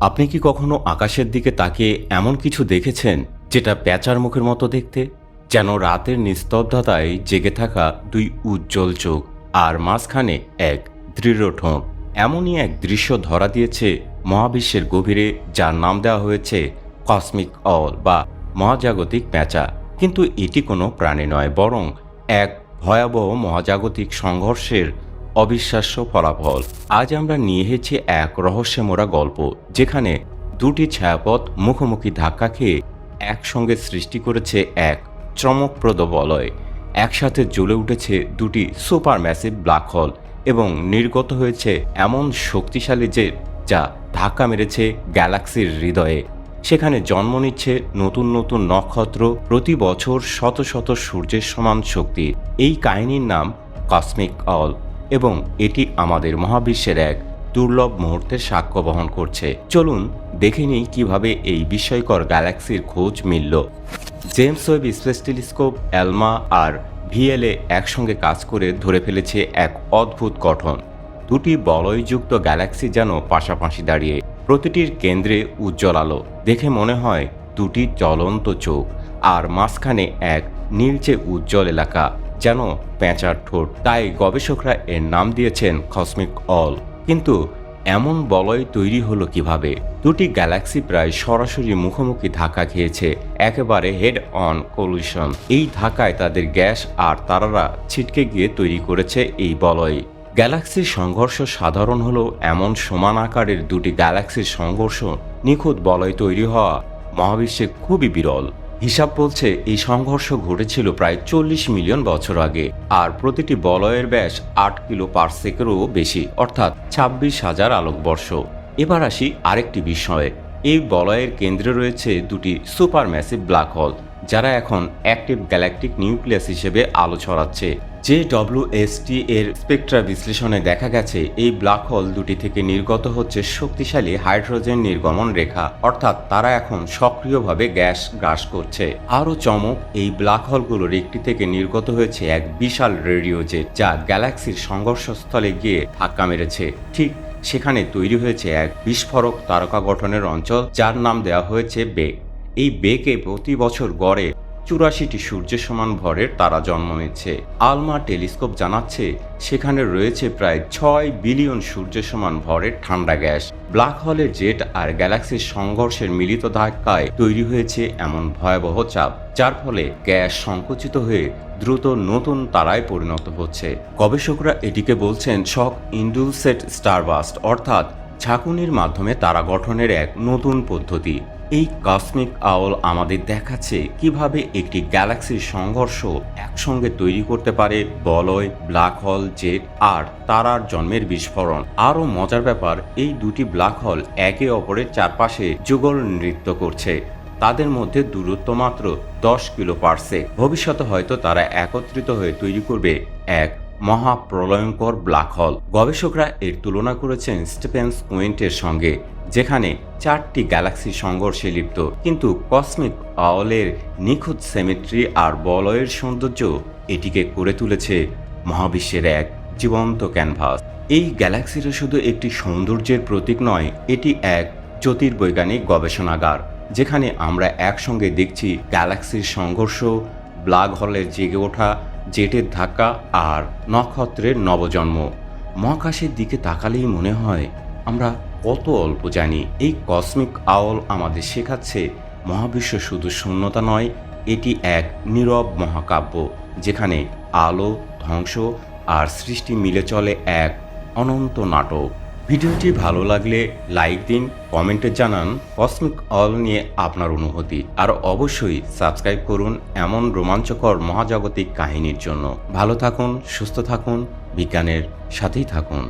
আপনি কি কখনো আকাশের দিকে তাকিয়ে এমন কিছু দেখেছেন যেটা প্যাঁচার মুখের মতো দেখতে? যেন রাতের নিস্তব্ধতায় জেগে থাকা দুই উজ্জ্বল চোখ আর মাঝখানে এক দৃঢ় ঠোঁট। এমনই এক দৃশ্য ধরা দিয়েছে মহাবিশ্বের গভীরে, যার নাম দেওয়া হয়েছে কসমিক অল বা মহাজাগতিক প্যাঁচা। কিন্তু এটি কোনো প্রাণী নয়, বরং এক ভয়াবহ মহাজাগতিক সংঘর্ষের অবিশ্বাস্য ফলাফল। আজ আমরা নিয়ে এসেছি এক রহস্যে মোড়া গল্প, যেখানে দুটি ছায়াপথ মুখোমুখি ধাক্কা খেয়ে একসঙ্গে সৃষ্টি করেছে এক চমকপ্রদ বলয়। একসাথে জ্বলে উঠেছে দুটি সুপার ম্যাসিভ ব্ল্যাক হোল এবং নির্গত হয়েছে এমন শক্তিশালী যে যা ধাক্কা মেরেছে গ্যালাক্সির হৃদয়ে। সেখানে জন্ম নিচ্ছে নতুন নতুন নক্ষত্র, প্রতি বছর শত শত সূর্যের সমান শক্তি। এই কাহিনীর নাম কসমিক অল এবং এটি আমাদের মহাবিশ্বের এক দুর্লভ মুহূর্তের সাক্ষ্য বহন করছে। চলুন দেখে নিই কীভাবে এই বিস্ময়কর গ্যালাক্সির খোঁজ মিলল। James Webb space telescope ALMA আর ভিএলএ একসঙ্গে কাজ করে ধরে ফেলেছে এক অদ্ভুত গঠন। দুটি বলয়যুক্ত গ্যালাক্সি যেন পাশাপাশি দাঁড়িয়ে প্রতিটির কেন্দ্রে উজ্জ্বল আলো। দেখে মনে হয় দুটি জ্বলন্ত চোখ, আর মাঝখানে এক নীলচে উজ্জ্বল এলাকা। যেন পেঁচার ঠোঁট। তাই গবেষকরা এর নাম দিয়েছেন কসমিক অল কিন্তু এমন বলয় তৈরি হলো কীভাবে? দুটি গ্যালাক্সি প্রায় সরাসরি মুখোমুখি ধাক্কা খেয়েছে, একেবারে হেড অন কলিশন এই ধাক্কায় তাদের গ্যাস আর তারারা ছিটকে গিয়ে তৈরি করেছে এই বলয়। গ্যালাক্সির সংঘর্ষ সাধারণ হলো এমন সমান আকারের দুটি গ্যালাক্সির সংঘর্ষ, নিখুঁত বলয় তৈরি হওয়া। মহাবিশ্বে খুবই বিরল। হিসাব বলছে, এই সংঘর্ষ ঘটেছিল প্রায় চল্লিশ মিলিয়ন বছর আগে, আর প্রতিটি বলয়ের ব্যাস আট কিলো পার্সেকেরও বেশি, অর্থাৎ ছাব্বিশ হাজার আলোকবর্ষ। এবার আসি আরেকটি বিষয়ে। এই বলয়ের কেন্দ্রে রয়েছে দুটি সুপার ম্যাসিভ ব্ল্যাক হোল। যারা এখন অ্যাক্টিভ গ্যালাকটিক নিউক্লিয়াস হিসেবে আলো ছড়াচ্ছে। যে ডব্লিউএসটি এর স্পেকট্রা বিশ্লেষণে দেখা গেছে, এই ব্ল্যাক হোল দুটি থেকে নির্গত হচ্ছে শক্তিশালী হাইড্রোজেন নির্গমন রেখা। অর্থাৎ তারা এখন সক্রিয়ভাবে গ্যাস গ্রাস করছে। আরও চমক, এই ব্ল্যাক হোলগুলোর একটি থেকে নির্গত হয়েছে এক বিশাল রেডিও জেট, যা গ্যালাক্সির সংঘর্ষস্থলে গিয়ে ধাক্কা মেরেছে। ঠিক সেখানে তৈরি হয়েছে এক বিস্ফোরক তারকা গঠনের অঞ্চল, যার নাম দেওয়া হয়েছে বেগ এই বেকে প্রতি বছর গড়ে চুরাশিটি সূর্যের সমান ভরের তারা জন্ম নিচ্ছে। আলমা টেলিস্কোপ জানাচ্ছে, সেখানে রয়েছে প্রায় ছয় বিলিয়ন সূর্যের সমান ভরের ঠান্ডা গ্যাস। ব্ল্যাক হোলের জেট আর গ্যালাক্সির সংঘর্ষের মিলিত ধাক্কায় তৈরি হয়েছে এমন ভয়াবহ চাপ, যার ফলে গ্যাস সংকুচিত হয়ে দ্রুত নতুন তারায় পরিণত হচ্ছে। গবেষকরা এটিকে বলছেন শক ইন্ডুসেট স্টারবাস্ট, অর্থাৎ ঝাঁকুনির মাধ্যমে তারা গঠনের এক নতুন পদ্ধতি। এই কসমিক আউল আমাদের দেখাচ্ছে কীভাবে একটি গ্যালাক্সির সংঘর্ষ একসঙ্গে তৈরি করতে পারে বলয়, ব্ল্যাক হল, জেট আর তারার জন্মের বিস্ফোরণ। আরও মজার ব্যাপার, এই দুটি ব্ল্যাক হল একে অপরের চারপাশে যুগল নৃত্য করছে। তাদের মধ্যে দূরত্ব মাত্র দশ কিলো পারসে ভবিষ্যতে হয়তো তারা একত্রিত হয়ে তৈরি করবে এক মহাপ্রলয়ঙ্কর ব্ল্যাক হল। গবেষকরা এর তুলনা করেছেন স্টিফেন্স কুইন্টের সঙ্গে, যেখানে চারটি গ্যালাক্সি সংঘর্ষে লিপ্ত। কিন্তু কসমিক আওলের নিখুঁত সেমেট্রি আর বলয়ের সৌন্দর্য এটিকে করে তুলেছে মহাবিশ্বের এক জীবন্ত ক্যানভাস। এই গ্যালাক্সিটা শুধু একটি সৌন্দর্যের প্রতীক নয়, এটি এক জ্যোতির্বৈজ্ঞানিক গবেষণাগার, যেখানে আমরা একসঙ্গে দেখছি গ্যালাক্সির সংঘর্ষ, ব্ল্যাক হলের জেগে ওঠা, জেটের ধাক্কা আর নক্ষত্রের নবজন্ম। মহাকাশের দিকে তাকালেই মনে হয় আমরা কত অল্প জানি এই কসমিক আওল আমাদের শেখাচ্ছে। মহাবিশ্ব শুধু শূন্যতা নয়, এটি এক নীরব মহাকাব্য, যেখানে আলো, ধ্বংস আর সৃষ্টি মিলে চলে এক অনন্ত নাটক। ভিডিওটি ভালো লাগলে লাইক দিন, কমেন্টে জানান কসমিক অল নিয়ে আপনার অনুভূতি। আর অবশ্যই সাবস্ক্রাইব করুন এমন রোমাঞ্চকর মহাজাগতিক কাহিনীর জন্য। ভালো থাকুন, সুস্থ থাকুন, বিজ্ঞানের সাথেই থাকুন।